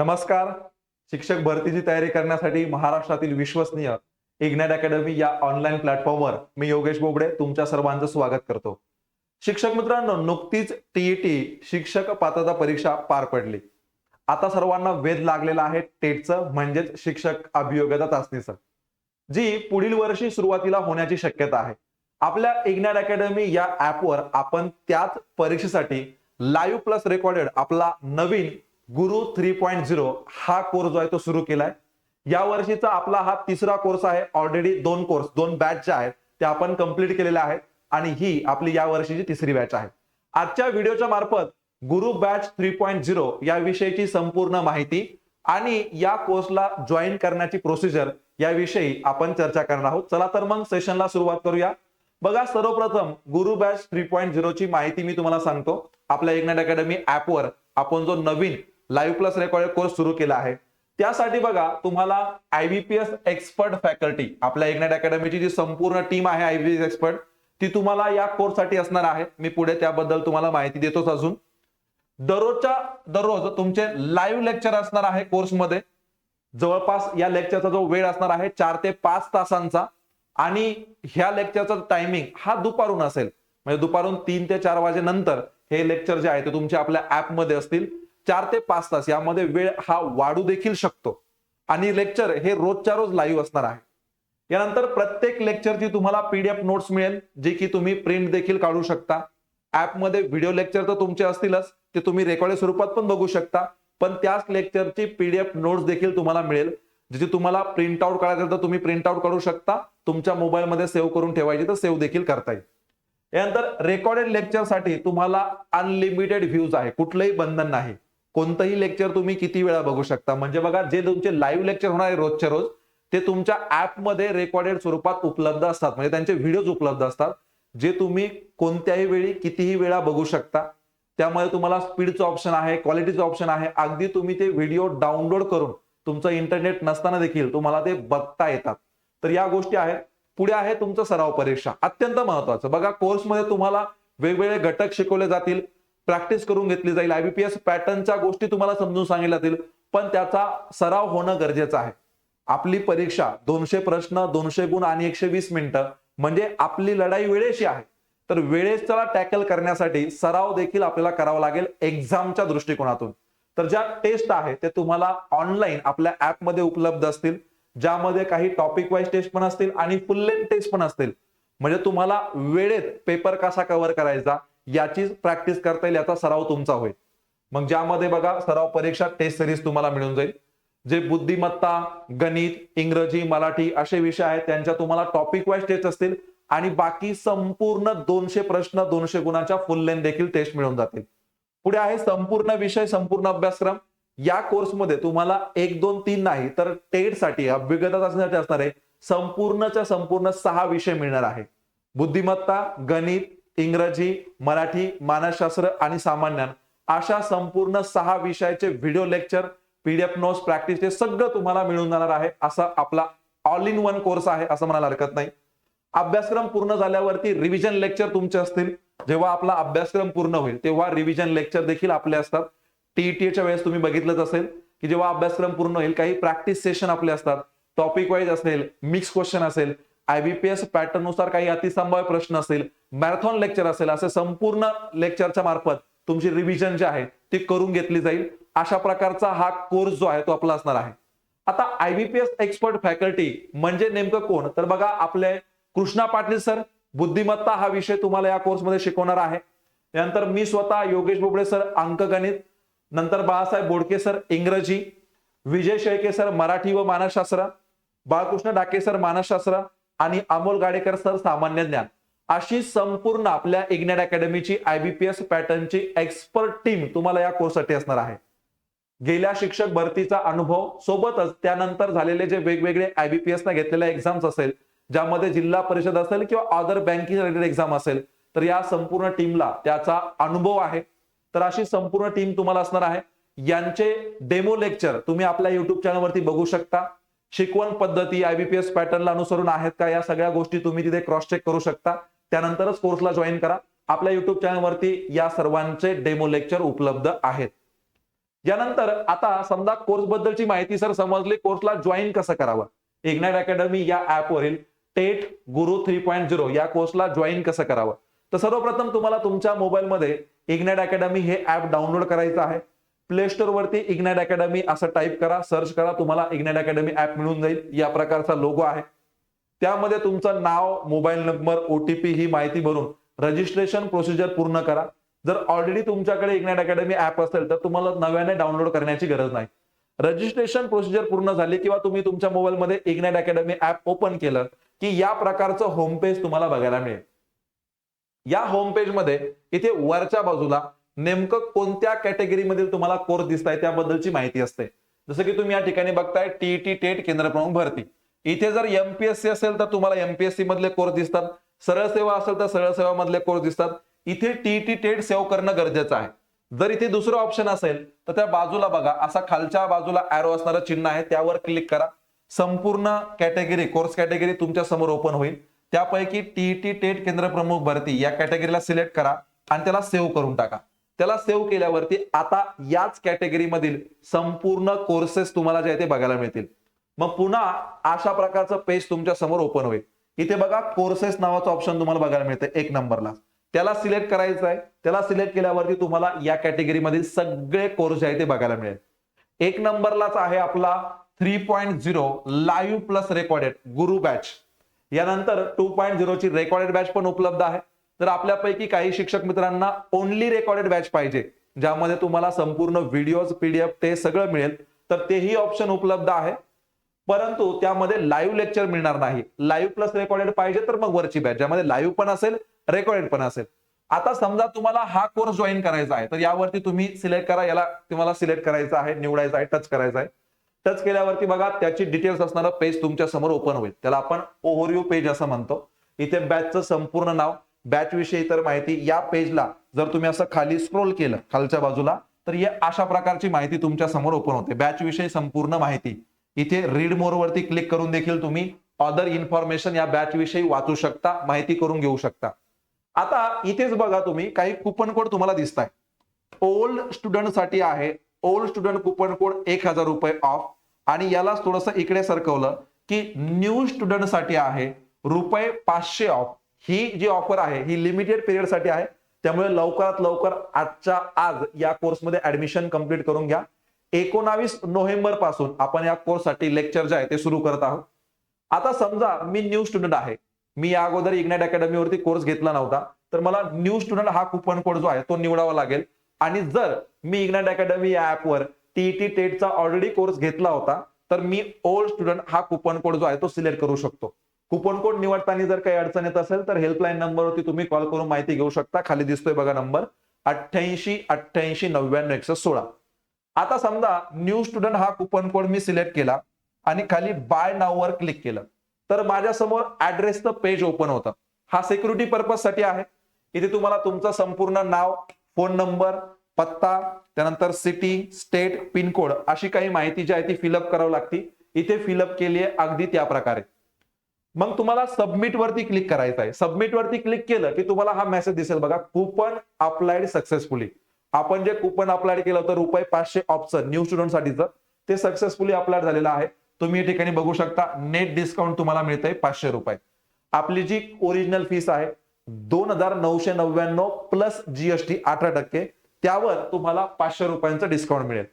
नमस्कार. शिक्षक भरतीची तयारी करण्यासाठी महाराष्ट्रातील विश्वसनीय इग्नॅट अकॅडमी या ऑनलाईन प्लॅटफॉर्मवर मी योगेश बोबडे तुमच्या सर्वांचं स्वागत करतो. शिक्षक मित्रांनो नुकतीच टीईटी शिक्षक पात्रता परीक्षा पार पडली. आता सर्वांना वेध लागलेला आहे टेटचं म्हणजेच शिक्षक अभियोग्यता चाचणीचं जी पुढील वर्षी सुरुवातीला होण्याची शक्यता आहे. आपल्या इग्नॅट अकॅडमी या ऍपवर आपण त्याच परीक्षेसाठी लाईव्ह प्लस रेकॉर्डेड आपला नवीन गुरु थ्री पॉईंट झिरो हा कोर्स जो आहे तो सुरू केलाय. या वर्षीचा आपला हा तिसरा कोर्स आहे ऑलरेडी दोन कोर्स दोन बॅच ज्या आहेत त्या आपण कंप्लीट केलेल्या आहेत आणि ही आपली या वर्षीची तिसरी बॅच आहे. आजच्या व्हिडिओच्या मार्फत गुरु बॅच थ्री पॉईंट झिरो या विषयीची संपूर्ण माहिती आणि या कोर्सला जॉईन करण्याची प्रोसिजर याविषयी आपण चर्चा करणार आहोत. चला तर मग सेशनला सुरुवात करूया. बघा सर्वप्रथम गुरु बॅच थ्री पॉईंट झिरोची माहिती मी तुम्हाला सांगतो. आपल्या एकनाथ अकॅडमी ऍपवर आपण जो नवीन लाईव्ह प्लस रेकॉर्डेड कोर्स सुरू केला आहे. त्यासाठी बघा तुम्हाला आयबीपीएस एक्सपर्ट फॅकल्टी आपल्या इग्नाइट अकॅडमीची जी संपूर्ण टीम आहे आयबीपीएस एक्सपर्ट ती तुम्हाला या कोर्ससाठी असणार आहे. मी पुढे त्याबद्दल तुम्हाला माहिती देतोच अजून. दररोजच्या दररोज तुमचे लाईव्ह लेक्चर असणार आहे कोर्समध्ये जवळपास या लेक्चरचा जो वेळ असणार आहे चार ते पाच तासांचा. आणि ह्या लेक्चरचा टायमिंग हा दुपारून असेल. म्हणजे दुपारून तीन ते चार वाजेनंतर हे लेक्चर जे आहे ते तुमच्या आपल्या ऍपमध्ये असतील. चार ते पाच तास यामध्ये वेळ हा वाढू देखील शकतो. आणि लेक्चर हे रोजच्या रोज लाईव्ह असणार आहे. यानंतर प्रत्येक लेक्चरची तुम्हाला पीडीएफ नोट्स मिळेल जे की तुम्ही प्रिंट देखील काढू शकता. ऍपमध्ये व्हिडिओ लेक्चर तर तुमचे असतीलच ते तुम्ही रेकॉर्डेड स्वरूपात पण बघू शकता. पण त्याच लेक्चरची पीडीएफ नोट्स देखील तुम्हाला मिळेल जिथे तुम्हाला प्रिंट आउट काढायचं तर तुम्ही प्रिंट आउट काढू शकता. तुमच्या मोबाईलमध्ये सेव्ह करून ठेवायची तर सेव्ह देखील करता येईल. यानंतर रेकॉर्डेड लेक्चरसाठी तुम्हाला अनलिमिटेड व्ह्यूज आहे. कुठलंही बंधन नाही. कोणतंही लेक्चर तुम्ही किती वेळा बघू शकता. म्हणजे बघा जे तुमचे लाईव्ह लेक्चर होणार आहे रोजच्या रोज ते तुमच्या ऍपमध्ये रेकॉर्डेड स्वरूपात उपलब्ध असतात. म्हणजे त्यांचे व्हिडिओज उपलब्ध असतात जे तुम्ही कोणत्याही वेळी कितीही वेळा बघू शकता. त्यामध्ये तुम्हाला स्पीडचं ऑप्शन आहे क्वालिटीचं ऑप्शन आहे. अगदी तुम्ही ते व्हिडिओ डाउनलोड करून तुमचं इंटरनेट नसताना देखील तुम्हाला ते बघता येतात. तर या गोष्टी आहेत. पुढे आहे तुमचं सराव परीक्षा. अत्यंत महत्वाचं. बघा कोर्समध्ये तुम्हाला वेगवेगळे घटक शिकवले जातील. प्रॅक्टिस करून घेतली जाईल. आयबीपीएस पॅटर्नच्या गोष्टी तुम्हाला समजून सांगितल्या जातील. पण त्याचा सराव होणं गरजेचं आहे. आपली परीक्षा दोनशे प्रश्न दोनशे गुण आणि एकशे वीस मिनिटं म्हणजे आपली लढाई वेळेशी आहे. तर वेळेसला टॅकल करण्यासाठी सराव देखील आपल्याला करावा लागेल एक्झामच्या दृष्टिकोनातून. तर ज्या टेस्ट आहे ते तुम्हाला ऑनलाईन आपल्या ऍपमध्ये उपलब्ध असतील. ज्यामध्ये काही टॉपिक वाईज टेस्ट पण असतील आणि फुल लेंथ टेस्ट पण असतील. म्हणजे तुम्हाला वेळेत पेपर कसा कव्हर करायचा याची प्रॅक्टिस करता येईल याचा सराव तुमचा होईल. मग ज्यामध्ये बघा सराव परीक्षा टेस्ट सिरीज तुम्हाला मिळून जाईल. जे बुद्धिमत्ता गणित इंग्रजी मराठी असे विषय आहेत त्यांच्या तुम्हाला टॉपिक वाईज टेस्ट असतील आणि बाकी संपूर्ण दोनशे प्रश्न दोनशे गुणाच्या फुल लेन देखील टेस्ट मिळून जातील. पुढे आहे संपूर्ण विषय संपूर्ण अभ्यासक्रम. या कोर्समध्ये तुम्हाला एक दोन तीन नाही तर टेटसाठी अभिज्ञता चाचणीसाठी असणार आहे संपूर्णच्या संपूर्ण सहा विषय मिळणार आहे. बुद्धिमत्ता गणित इंग्रजी मराठी मानसशास्त्र आणि सामान्य अशा संपूर्ण सहा विषयाचे video lecture PDF notes practice हे सगळं तुम्हाला मिळून जाणार आहे. असा आपला ऑल इन वन कोर्स आहे असं म्हणायला हरकत नाही. अभ्यासक्रम पूर्ण झाल्यावरती रिव्हिजन लेक्चर तुमचे असतील. जेव्हा आपला अभ्यासक्रम पूर्ण होईल तेव्हा रिव्हिजन लेक्चर देखील आपले असतात. टीईटीच्या वेळेस तुम्ही बघितलंच असेल की जेव्हा अभ्यासक्रम पूर्ण होईल काही प्रॅक्टिस सेशन आपले असतात. टॉपिक वाईज असेल मिक्स क्वेश्चन असेल आयबीपीएस पॅटर्ननुसार काही अतिसंभाव्य प्रश्न असेल मॅरेथॉन लेक्चर असेल असे संपूर्ण लेक्चरच्या मार्फत तुमची रिव्हिजन जे आहे ती करून घेतली जाईल. अशा प्रकारचा हा कोर्स जो आहे तो आपला असणार आहे. आता आयबीपीएस एक्सपर्ट फॅकल्टी म्हणजे नेमकं कोण? तर बघा आपले कृष्णा पाटील सर बुद्धिमत्ता हा विषय तुम्हाला या कोर्समध्ये शिकवणार आहे. त्यानंतर मी स्वतः योगेश बोबडे सर अंकगणित. नंतर बाळासाहेब बोडके सर इंग्रजी. विजय शेळके सर मराठी व मानसशास्त्र. बाळकृष्ण डाके सर मानसशास्त्र. आणि अमोल गाडेकर सर सामान्य ज्ञान. अशी संपूर्ण आपल्या इग्नेट अकॅडमीची आयबीपीएस पॅटर्नची एक्सपर्ट टीम तुम्हाला या कोर्ससाठी असणार आहे. गेल्या शिक्षक भरतीचा अनुभव सोबतच त्यानंतर झालेले जे वेगवेगळे आयबीपीएस ना घेतलेल्या एक्झाम्स असेल ज्यामध्ये जिल्हा परिषद असेल किंवा अदर बँकिंग रिलेटेड एक्झाम असेल तर या संपूर्ण टीमला त्याचा अनुभव आहे. तर अशी संपूर्ण टीम तुम्हाला असणार आहे. यांचे डेमो लेक्चर तुम्ही आपल्या युट्यूब चॅनलवरती बघू शकता. शिकवण पद्धती आयबीपीएस पॅटर्नला अनुसरून आहेत का? या सगळ्या गोष्टी तुम्ही तिथे क्रॉस चेक करू शकता. त्यानंतरच कोर्सला जॉईन करा. आपल्या युट्यूब चॅनलवरती या सर्वांचे डेमो लेक्चर उपलब्ध आहेत. यानंतर आता समजा कोर्स बद्दलची माहिती सर समजली कोर्सला जॉईन कसं करावं? इग्नाइट अकॅडमी या ऍपवरील TET Guru three point zero या कोर्सला जॉईन कसं करावं? तर सर्वप्रथम तुम्हाला तुमच्या मोबाईलमध्ये इग्नाइट अकॅडमी हे ऍप डाउनलोड करायचं आहे. प्ले स्टोर वरती इग्नाइट अकॅडमी असं टाईप करा सर्च करा तुम्हाला इग्नाइट अकॅडमी ऍप मिळून जाईल. या प्रकारचा लोगो आहे. त्यामध्ये तुमचं नाव मोबाईल नंबर ओटीपी ही माहिती भरून रजिस्ट्रेशन प्रोसिजर पूर्ण करा. जर ऑलरेडी तुमच्याकडे इग्नाइट अकॅडमी ऍप असेल तर तुम्हाला नव्याने डाउनलोड करण्याची गरज नाही. रजिस्ट्रेशन प्रोसिजर पूर्ण झाली किंवा तुम्ही तुमच्या मोबाईलमध्ये इग्नाइट अकॅडमी ऍप ओपन केलं की या प्रकारचं होम पेज तुम्हाला बघायला मिळेल. या होम पेजमध्ये इथे वरच्या बाजूला नेमकं कोणत्या कॅटेगरीमधील तुम्हाला कोर्स दिसताय त्याबद्दलची माहिती असते. जसं की तुम्ही या ठिकाणी बघताय टीईटी टेट केंद्र प्रमुख भरती. इथे जर एमपीएससी असेल तर तुम्हाला एमपीएससी मधले कोर्स दिसतात. सरळ सेवा असेल तर सरळ सेवा मधले कोर्स दिसतात. इथे टीईटी टेट सेव्ह करणं गरजेचं आहे. जर इथे दुसरं ऑप्शन असेल तर त्या बाजूला बघा. असा खालच्या बाजूला ऍरो असणारं चिन्ह आहे. त्यावर क्लिक करा. संपूर्ण कॅटेगरी कोर्स कॅटेगरी तुमच्यासमोर ओपन होईल. त्यापैकी टीईटी टेट केंद्र प्रमुख भरती या कॅटेगरीला सिलेक्ट करा आणि त्याला सेव्ह करून टाका. त्याला सेव्ह केल्यावरती आता याच कॅटेगरीमधील संपूर्ण कोर्सेस तुम्हाला जे आहे ते बघायला मिळतील. मग पुन्हा अशा प्रकारचं पेज तुमच्यासमोर ओपन होईल. इथे बघा कोर्सेस नावाचं ऑप्शन तुम्हाला बघायला मिळतं एक नंबरला. त्याला सिलेक्ट करायचं आहे. त्याला सिलेक्ट केल्यावरती तुम्हाला या कॅटेगरीमधील सगळे कोर्स जे आहे ते बघायला मिळेल. एक नंबरलाच आहे आपला three point zero live plus recorded Guru batch यानंतर टू पॉईंट झिरोची रेकॉर्डेड बॅच पण उपलब्ध आहे. तर आपल्यापैकी काही शिक्षक मित्रांना ओनली रेकॉर्डेड बॅच पाहिजे ज्यामध्ये तुम्हाला संपूर्ण व्हिडिओज पीडीएफ ते सगळं मिळेल. तर तेही ऑप्शन उपलब्ध आहे. परंतु त्यामध्ये लाईव्ह लेक्चर मिळणार नाही. लाईव्ह प्लस रेकॉर्डेड पाहिजे तर मग वरची बॅच ज्यामध्ये लाईव्ह पण असेल रेकॉर्डेड पण असेल. आता समजा तुम्हाला हा कोर्स जॉईन करायचा आहे तर यावरती तुम्ही सिलेक्ट करा याला तुम्हाला सिलेक्ट करायचं आहे निवडायचं आहे टच करायचं आहे. टच केल्यावरती बघा त्याची डिटेल्स असणारं पेज तुमच्यासमोर ओपन होईल. त्याला आपण ओव्हरव्ह्यू पेज असं म्हणतो. इथे बॅचचं संपूर्ण नाव बॅच विषयी तर माहिती या पेजला जर तुम्ही असं खाली स्क्रोल केलं खालच्या बाजूला तर या अशा प्रकारची माहिती तुमच्यासमोर ओपन होते. बॅच विषयी संपूर्ण माहिती. इथे रीड मोर वरती क्लिक करून देखील तुम्ही अदर इन्फॉर्मेशन या बॅच विषयी वाचू शकता माहिती करून घेऊ शकता. आता इथेच बघा तुम्ही काही कुपन कोड तुम्हाला दिसत आहे ओल्ड स्टुडंटसाठी आहे. ओल्ड स्टुडंट कुपन कोड एक हजार रुपये ऑफ आणि यालाच थोडस इकडे सरकवलं की न्यू स्टुडंटसाठी आहे रुपये पाचशे ऑफ ही जी ऑफर आहे ही लिमिटेड पिरियडसाठी आहे. त्यामुळे लवकरात लवकर आजच्या आज या कोर्समध्ये ऍडमिशन कंप्लीट करून घ्या. एकोणावीस नोव्हेंबरपासून आपण या कोर्ससाठी लेक्चर जे आहे ते सुरू करत आहोत. आता समजा मी न्यू स्टुडंट आहे. मी या अगोदर इग्नाइट अकॅडमीवरती कोर्स घेतला नव्हता. तर मला न्यू स्टुडंट हा कुपन कोड जो आहे तो निवडावा लागेल. आणि जर मी इग्नाइट अकॅडमी या ऍपवर टीईटी टेटचा ऑलरेडी कोर्स घेतला होता तर मी ओल्ड स्टुडंट हा कुपन कोड जो आहे तो सिलेक्ट करू शकतो. कुपन कोड निवडताना जर काही अडचण येत असेल तर हेल्पलाईन नंबरवरती तुम्ही कॉल करून माहिती घेऊ शकता. खाली दिसतोय बघा नंबर अठ्ठ्याऐंशी अठ्ठ्याऐंशी नव्याण्णव एकशे सोळा. आता समजा न्यू स्टुडंट हा कुपन कोड मी सिलेक्ट केला आणि खाली बाय नाववर क्लिक केलं. तर माझ्यासमोर ऍड्रेसचं पेज ओपन होतं. हा सिक्युरिटी पर्पजसाठी आहे. इथे तुम्हाला तुमचं संपूर्ण नाव फोन नंबर पत्ता त्यानंतर सिटी स्टेट पिनकोड अशी काही माहिती जी आहे ती फिलअप करावी लागती. इथे फिलअप केली आहे अगदी त्या प्रकारे. मग तुम्हाला सबमिट वरती क्लिक करायचं आहे. सबमिट वरती क्लिक केलं की तुम्हाला हा मेसेज दिसेल बघा कुपन अप्लाइड सक्सेसफुली आपण जे कुपन अप्लाइड केलं होतं रुपये पाचशे ऑप्शन न्यू स्टुडंट साठीचं ते सक्सेसफुली अप्लाइड झालेलं आहे. तुम्ही या ठिकाणी बघू शकता नेट डिस्काउंट तुम्हाला मिळतंय पाचशे रुपये. आपली जी ओरिजिनल फीस आहे दोन हजार नऊशे नव्याण्णव प्लस जीएसटी अठरा टक्के त्यावर तुम्हाला पाचशे रुपयांचं डिस्काउंट मिळेल.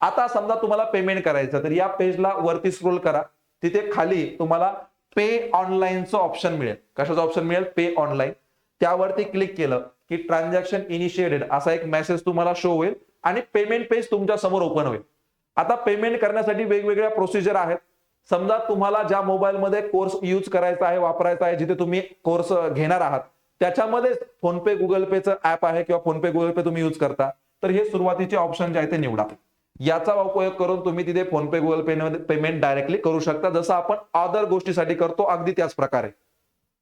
आता समजा तुम्हाला पेमेंट करायचं तर या पेजला वरती स्क्रोल करा. तिथे खाली तुम्हाला पे ऑनलाईनचं ऑप्शन मिळेल. कशाचं ऑप्शन मिळेल? पे ऑनलाईन. त्यावरती क्लिक केलं की ट्रान्झॅक्शन इनिशिएटेड असा एक मेसेज तुम्हाला शो होईल आणि पेमेंट पेज तुमच्यासमोर ओपन होईल. आता पेमेंट करण्यासाठी वेगवेगळ्या प्रोसिजर आहेत. समजा तुम्हाला ज्या मोबाईलमध्ये कोर्स यूज करायचा आहे वापरायचा आहे जिथे तुम्ही कोर्स घेणार आहात त्याच्यामध्ये फोनपे गुगल पेचं ऍप आहे किंवा फोनपे गुगल पे तुम्ही यूज करता. तर हे सुरुवातीचे ऑप्शन जे आहे ते निवडा. याचा उपयोग करून तुम्ही तिथे फोनपे गुगल पे मध्ये पेमेंट डायरेक्टली करू शकता. जसं आपण अदर गोष्टीसाठी करतो अगदी त्याच प्रकारे.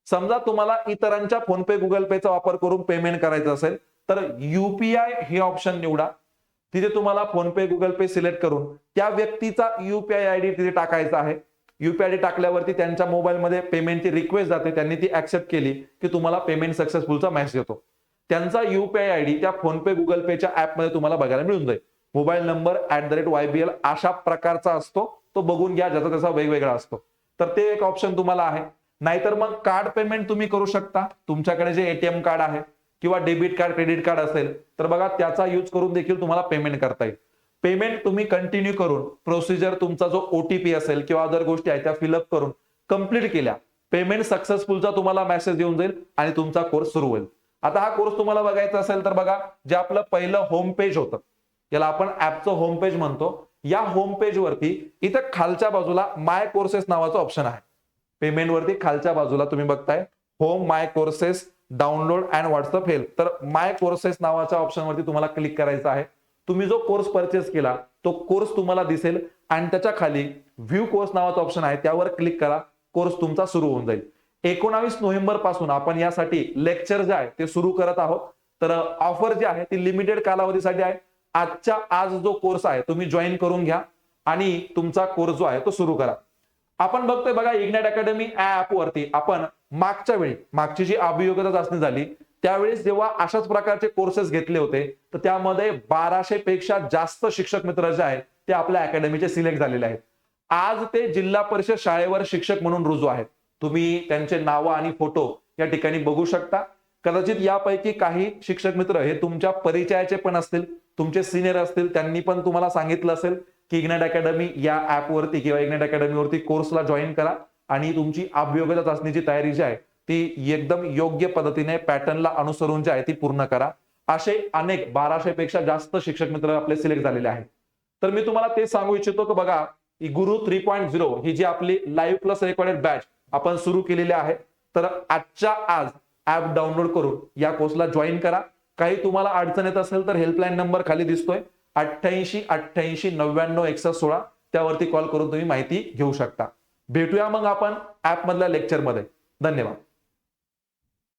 समजा तुम्हाला इतरांच्या फोनपे गुगल पेचा वापर करून पेमेंट करायचं असेल तर युपीआय हे ऑप्शन निवडा. तिथे तुम्हाला फोनपे गुगल पे सिलेक्ट करून त्या व्यक्तीचा युपीआय आय डी तिथे टाकायचा आहे. युपीआय डी टाकल्यावरती त्यांच्या मोबाईलमध्ये पेमेंटची रिक्वेस्ट जाते. त्यांनी ती ऍक्सेप्ट केली की तुम्हाला पेमेंट सक्सेसफुलचा मेसेज येतो. त्यांचा युपीआय आय डी त्या फोनपे गुगल पेच्या ऍपमध्ये तुम्हाला बघायला मिळून जाईल. Mobile number at the rate Y B L अशा प्रकारचा असतो. तो बघून घ्या ज्याचा त्याचा वेगवेगळा असतो. तर ते एक ऑप्शन तुम्हाला आहे. नाहीतर मग कार्ड पेमेंट तुम्ही करू शकता. तुमच्याकडे जे एटीएम कार्ड आहे किंवा डेबिट कार्ड क्रेडिट कार्ड असेल तर बघा त्याचा यूज करून देखील तुम्हाला पेमेंट करता येईल. पेमेंट तुम्ही कंटिन्यू करून प्रोसिजर तुमचा जो ओटीपी असेल किंवा अदर गोष्टी आहेत त्या फिलअप करून कंप्लीट केल्या. पेमेंट सक्सेसफुलचा तुम्हाला मेसेज येऊन जाईल आणि तुमचा कोर्स सुरू होईल. आता हा कोर्स तुम्हाला बघायचा असेल तर बघा जे आपलं पहिलं होम पेज होतं याला आपण ऍपचं होम पेज म्हणतो. या होम पेज वरती इथं खालच्या बाजूला माय कोर्सेस नावाचं ऑप्शन आहे. पेमेंट वरती खालच्या बाजूला तुम्ही बघताय. Home my courses download and WhatsApp help तर माय कोर्सेस नावाच्या ऑप्शनवरती तुम्हाला क्लिक करायचं आहे. तुम्ही जो कोर्स परचेस केला तो कोर्स तुम्हाला दिसेल आणि त्याच्याखाली व्ह्यू कोर्स नावाचा ऑप्शन आहे. त्यावर क्लिक करा. कोर्स तुमचा सुरू होऊन जाईल. एकोणावीस नोव्हेंबरपासून आपण यासाठी लेक्चर जे आहे ते सुरू करत आहोत. तर uh, ऑफर जी आहे ती लिमिटेड कालावधीसाठी आहे. आजच्या आज जो कोर्स आहे तुम्ही जॉईन करून घ्या आणि तुमचा कोर्स जो आहे तो सुरू करा. आपण बघतोय बघा इग्नाइट अकॅडमी ऍप वरती आपण मागच्या वेळी मागची जी अभियोग्यता चाचणी झाली त्यावेळेस जेव्हा अशाच प्रकारचे कोर्सेस घेतले होते तर त्यामध्ये बाराशे पेक्षा जास्त शिक्षक मित्र जे आहेत ते आपल्या अकॅडमीचे सिलेक्ट झालेले आहेत. आज ते जिल्हा परिषद शाळेवर शिक्षक म्हणून रुजू आहेत. तुम्ही त्यांचे नावं आणि फोटो या ठिकाणी बघू शकता. कदाचित यापैकी काही शिक्षक मित्र हे तुमच्या परिचयाचे पण असतील. तुमचे सिनियर असतील त्यांनी पण तुम्हाला सांगितलं असेल की इग्नेट अकॅडमी या ऍपवरती किंवा इग्नेट अकॅडमीवरती कोर्सला जॉईन करा आणि तुमची अभियोग्यता चाचणीची तयारी जी आहे ती एकदम योग्य पद्धतीने पॅटर्नला अनुसरून जी आहे ती पूर्ण करा. असे अनेक बाराशे पेक्षा जास्त शिक्षक मित्र आपले सिलेक्ट झालेले आहेत. तर मी तुम्हाला ते सांगू इच्छितो की बघा ही गुरु थ्री पॉईंट झिरो ही जी आपली लाईव्ह प्लस रेकॉर्डेड बॅच आपण सुरू केलेली आहे तर आजच्या आज ऍप डाउनलोड करून या कोर्सला जॉईन करा. काही तुम्हाला अडचण येत असेल तर हेल्पलाईन नंबर खाली दिसतोय. अठ्ठ्याऐंशी अठ्ठ्याऐंशी नव्याण्णव एकसष्ट सोळा त्यावरती कॉल करून तुम्ही माहिती घेऊ शकता. भेटूया मग आपण ऍपमधल्या लेक्चरमध्ये धन्यवाद.